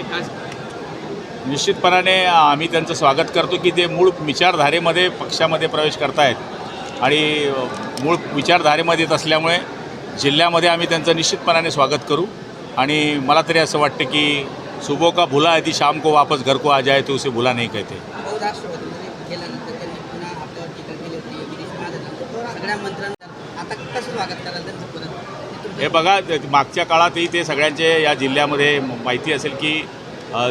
ते काय? निश्चितपणाने आम्ही त्यांचं स्वागत करतो की ते मूळ विचारधारेमध्ये पक्षामध्ये प्रवेश करतायत. आणि मूळ विचारधारेमध्ये येत असल्यामुळे जिल्ह्यामध्ये आम्ही त्यांचं निश्चितपणाने स्वागत करू. आणि मला तरी असं वाटतं की सुबह का भुला है ती शाम को वापस घर को आ जाए तो उसे भुला नाही कहते. आता कसं स्वागत कराल त्यांचं परत ते तुमचं- हे बघा मागच्या काळातही ते सगळ्यांचे या जिल्ह्यामध्ये माहिती असेल की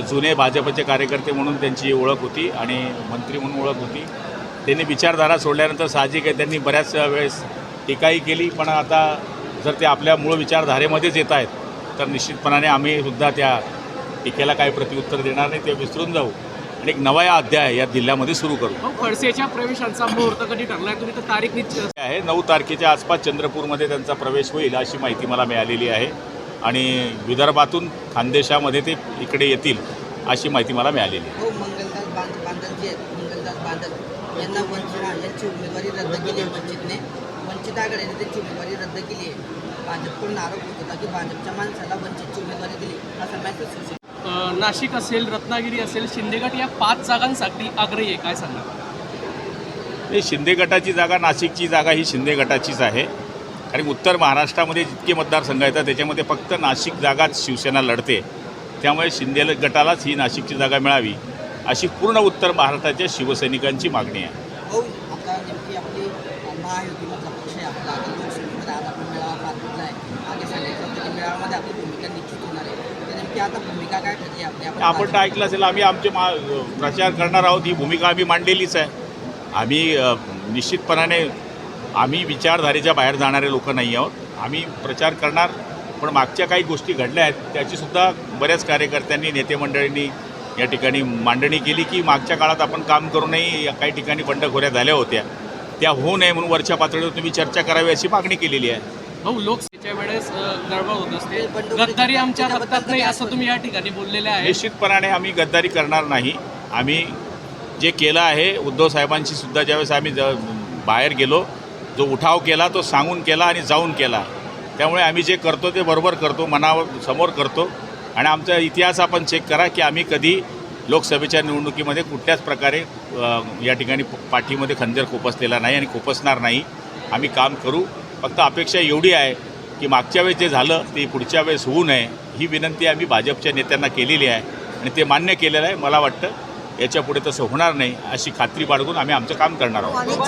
जुने भाजपचे कार्यकर्ते म्हणून त्यांची ओळख होती आणि मंत्री म्हणून ओळख होती. त्यांनी विचारधारा सोडल्यानंतर साहजिक आहे त्यांनी बऱ्याच वेळेस टीकाही केली पण आता जर ते आपल्या मूळ विचारधारेमध्येच येत आहेत तर निश्चितपणाने आम्ही सुद्धा त्या टीकेला काही प्रत्युत्तर देणार नाही ते विसरून जाऊ. आणि एक नवा अध्याय या जिल्ह्यामध्ये सुरू करू. खडसेच्या प्रवेशांचा मुहूर्त कधी ठरलाय? तुम्ही तर तारीख निश्चित आहे नऊ तारखेच्या आसपास चंद्रपूरमध्ये त्यांचा प्रवेश होईल अशी माहिती मला मिळालेली आहे. आणि विदर्भातून खानदेशामध्ये ते इकडे येतील अशी माहिती मला मिळालेली आहे. नाशिक असेल रत्नागिरी असेल शिंदेगड या पाच जागांसाठी आग्रही आहे. काय सांगा हे शिंदे गटाची जागा नाशिकची जागा ही शिंदे गटाचीच आहे. आणि उत्तर महाराष्ट्रामध्ये जितके मतदारसंघ येतात त्याच्यामध्ये फक्त नाशिक जागाच शिवसेना लढते. त्यामुळे शिंदे गटालाच ही नाशिकची जागा मिळावी अशी पूर्ण उत्तर महाराष्ट्राच्या शिवसैनिकांची मागणी आहे. आपण? ऐकलं असेल आम्ही आमचे मा प्रचार करणार आहोत ही भूमिका आम्ही मांडलेलीच आहे. आम्ही निश्चितपणाने आम्ही विचारधारेच्या बाहेर जाणारे लोक नाही आहोत. आम्ही प्रचार करणार पण मागच्या काही गोष्टी घडल्या आहेत त्याचीसुद्धा बऱ्याच कार्यकर्त्यांनी नेते मंडळींनी या ठिकाणी मांडणी केली की मागच्या काळात आपण काम करूनही या काही ठिकाणी बंडखोऱ्या झाल्या होत्या. त्या होऊ नये म्हणून वरच्या पातळीवर तुम्ही चर्चा करावी अशी मागणी केलेली आहे. भाऊ लोकसभेच्या वेळेस गडबड होत असते. गद्दारी आमच्या रक्तात नाही असं तुम्ही या ठिकाणी बोललेले आहे. निश्चितपणाने आम्ही गद्दारी करणार नाही. आम्ही जे केलं आहे उद्धव साहेबांशी सुद्धा ज्यावेळेस आम्ही ज बाहेर गेलो जो उठाव केला तो सांगून केला आणि जाऊन केला. त्यामुळे आम्ही जे करतो ते बरोबर करतो मनावर समोर करतो. आणि आमचा इतिहास आपण चेक करा की आम्ही कधी लोकसभेच्या निवडणुकीमध्ये कुठल्याच प्रकारे या ठिकाणी पाठीमध्ये खंजर खोपसलेला नाही आणि खोपसणार नाही. आम्ही काम करू. फक्त अपेक्षा एवढी आहे की मागच्या वेळेस जे झालं ते पुढच्या वेळेस होऊ नये ही विनंती आम्ही भाजपच्या नेत्यांना केलेली आहे. आणि ते मान्य केलेलं आहे. मला वाटतं याच्यापुढे तसं होणार नाही अशी खात्री बाळगून आम्ही आमचं काम करणार आहोत.